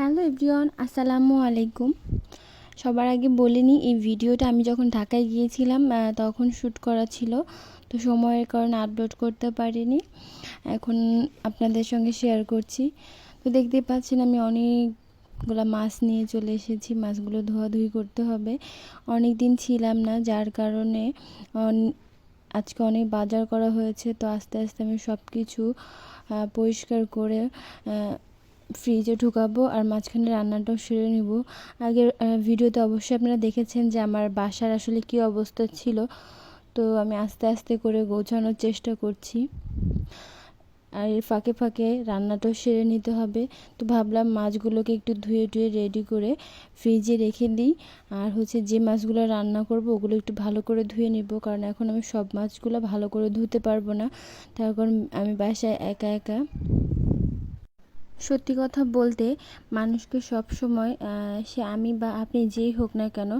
Hello everyone, আসসালামু আলাইকুম। সবার আগে বলে নিই, এই ভিডিওটা আমি যখন ঢাকায় গিয়েছিলাম তখন শ্যুট করা ছিল, তো সময়ের কারণে আপলোড করতে পারিনি। এখন আপনাদের সঙ্গে শেয়ার করছি। তো দেখতে পাচ্ছেন, আমি অনেকগুলো মাছ নিয়ে চলে এসেছি। মাছগুলো ধোয়াধুয়ি করতে হবে। অনেক দিন ছিলাম না, যার কারণে আজকে অনেক বাজার করা হয়েছে। তো আস্তে আস্তে আমি সব কিছু পরিষ্কার করে ফ্রিজে ঢুকাবো আর মাঝখানে রান্নাটাও সেরে নিব। আগের ভিডিওতে অবশ্যই আপনারা দেখেছেন যে আমার বাসার আসলে কী অবস্থা ছিল। তো আমি আস্তে আস্তে করে গোছানোর চেষ্টা করছি। আর এর ফাঁকে ফাঁকে রান্নাটাও সেরে নিতে হবে। তো ভাবলাম মাছগুলোকে একটু ধুয়ে টুয়ে রেডি করে ফ্রিজে রেখে দিই। আর হচ্ছে যে মাছগুলো রান্না করব, ওগুলো একটু ভালো করে ধুয়ে নিব। কারণ এখন আমি সব মাছগুলো ভালো করে ধুতে পারব না। তার কারণ আমি বাসায় একা একা সত্যি কথা বলতে মানুষকে সব সময় সে আমি বা আপনি যেই হোক না কেন,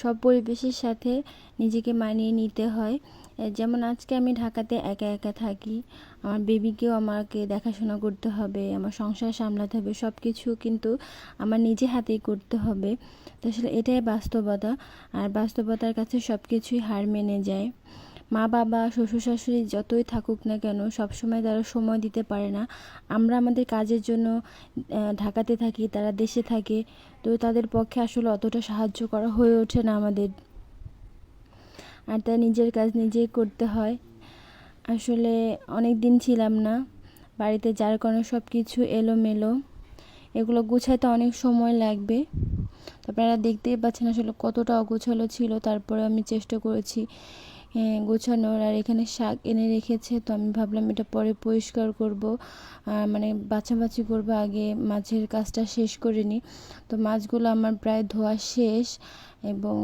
সব পরিবেশের সাথে নিজেকে মানিয়ে নিতে হয়। যেমন আজকে আমি ঢাকাতে একা একা থাকি, আমার বেবিকেও আমাকে দেখাশোনা করতে হবে, আমার সংসার সামলাতে হবে সব কিছু কিন্তু আমার নিজে হাতেই করতে হবে। তো আসলে এটাই বাস্তবতা, আর বাস্তবতার কাছে সব কিছুই হার মেনে যায়। মা বাবা শ্বশুর শাশুড়ি যতই থাকুক না কেন সবসময় তারা সময় দিতে পারে না। আমরা আমাদের কাজের জন্য ঢাকাতে থাকি, তারা দেশে থাকে, তো তাদের পক্ষে আসলে অতটা সাহায্য করা হয়ে ওঠে না আমাদের। আর তাই নিজের কাজ নিজেই করতে হয়। আসলে অনেক দিন ছিলাম না, বাড়িতে যার কারণে সব কিছু এলোমেলো। এগুলো গুছাইতে অনেক সময় লাগবে। আপনারা দেখতেই পাচ্ছেন আসলে কতটা অগোছালো ছিল তারপরে আমি চেষ্টা করেছি। গোছানোর আর এখানে শাক এনে রেখেছে, তো আমি ভাবলাম এটা পরে পরিষ্কার করব। মানে বাছাবাছি করব, আগে মাছের কাজটা শেষ করে নিই। তো মাছগুলো আমার প্রায় ধোয়া শেষ এবং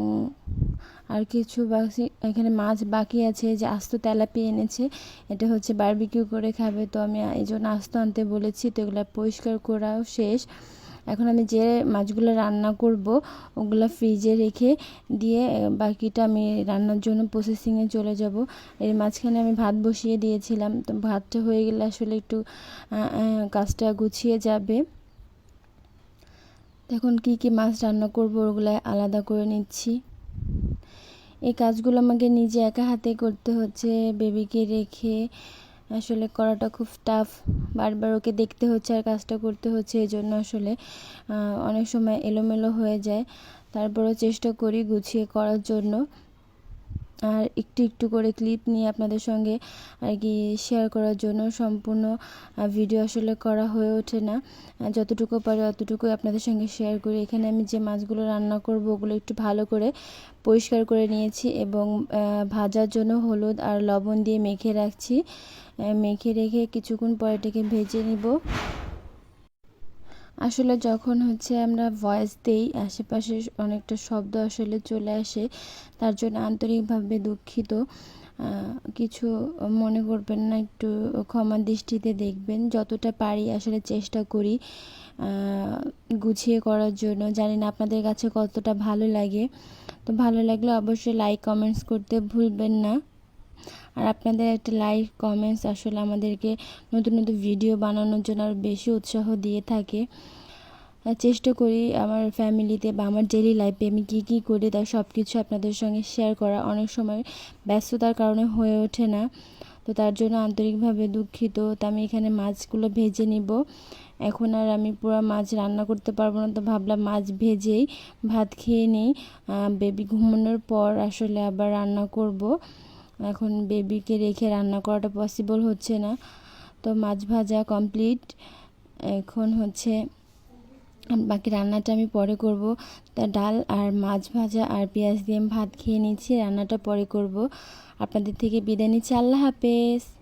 আর কিছু বাকি, এখানে মাছ বাকি আছে যে আস্ত তেলাপি এনেছে, এটা হচ্ছে বারবিকিউ করে খাবে। তো আমি এই জন্য আস্ত আনতে বলেছি, তো এগুলো পরিষ্কার করাও শেষ। এখন আমি যে মাছগুলো রান্না করব, ওগুলো ফ্রিজে রেখে দিয়ে বাকিটা আমি রান্নার জন্য প্রসেসিংয়ে চলে যাব। এর মাঝখানে আমি ভাত বসিয়ে দিয়েছিলাম। তো ভাতটা হয়ে গেলে আসলে একটু কাজটা গুছিয়ে যাবে। এখন কি কি মাছ রান্না করব ওগুলো আলাদা করে নিচ্ছি। এই কাজগুলো আমাকে নিজে একা হাতে করতে হচ্ছে বেবিকে রেখে আসলে করাটা খুব টাফ বারবার ওকে দেখতে হচ্ছে আর কাজটা করতে হচ্ছে এই জন্য আসলে অনেক সময় এলোমেলো হয়ে যায়। তারপরও চেষ্টা করি গুছিয়ে করার জন্য। আর একটু একটু করে ক্লিপ নিয়ে আপনাদের সঙ্গে আর কি শেয়ার করার জন্য সম্পূর্ণ ভিডিও আসলে করা হয়ে ওঠে না। যতটুকু পারে অতটুকুই আপনাদের সঙ্গে শেয়ার করি। এখানে আমি যে মাছগুলো রান্না করব ওগুলো একটু ভালো করে পরিষ্কার করে নিয়েছি এবং ভাজার জন্য হলুদ আর লবণ দিয়ে মেখে রাখছি। মেখে রেখে কিছুক্ষণ পরে এটাকে ভেজে নিব। আসলে যখন হচ্ছে আমরা ভয়েস দেই, আশেপাশে অনেকটা শব্দ আসলে চলে আসে, তার জন্য আন্তরিকভাবে দুঃখিত। কিছু মনে করবেন না, একটু ক্ষমা দৃষ্টিতে দেখবেন। যতটা পারি আসলে চেষ্টা করি গুছিয়ে করার জন্য। জানি না আপনাদের কাছে কতটা ভালো লাগে। তো ভালো লাগলে অবশ্যই লাইক কমেন্টস করতে ভুলবেন না। আর আপনাদের একটা লাইক কমেন্টস আসলে আমাদেরকে নতুন নতুন ভিডিও বানানোর জন্য আরও বেশি উৎসাহ দিয়ে থাকে। চেষ্টা করি আমার ফ্যামিলিতে বা আমার ডেলি লাইফে আমি কী কী করি তার সব কিছু আপনাদের সঙ্গে শেয়ার করা। অনেক সময় ব্যস্ততার কারণে হয়ে ওঠে না। তো তার জন্য আন্তরিকভাবে দুঃখিত। তো আমি এখানে মাছগুলো ভেজে নিব। এখন আর আমি পুরো মাছ রান্না করতে পারব না। তো ভাবলাম মাছ ভেজেই ভাত খেয়ে নিই। বেবি ঘুমানোর পর আসলে আবার রান্না করব। এখন বেবিকে রেখে রান্না করাটা পসিবল হচ্ছে না। তো মাছ ভাজা কমপ্লিট এখন হচ্ছে বাকি রান্নাটা আমি পরে করব। তা ডাল আর মাছ ভাজা আর পেঁয়াজ দিয়ে ভাত খেয়ে নিচ্ছি, রান্নাটা পরে করব। আপনাদের থেকে বিদায় নিচ্ছি। আল্লাহ হাফেজ।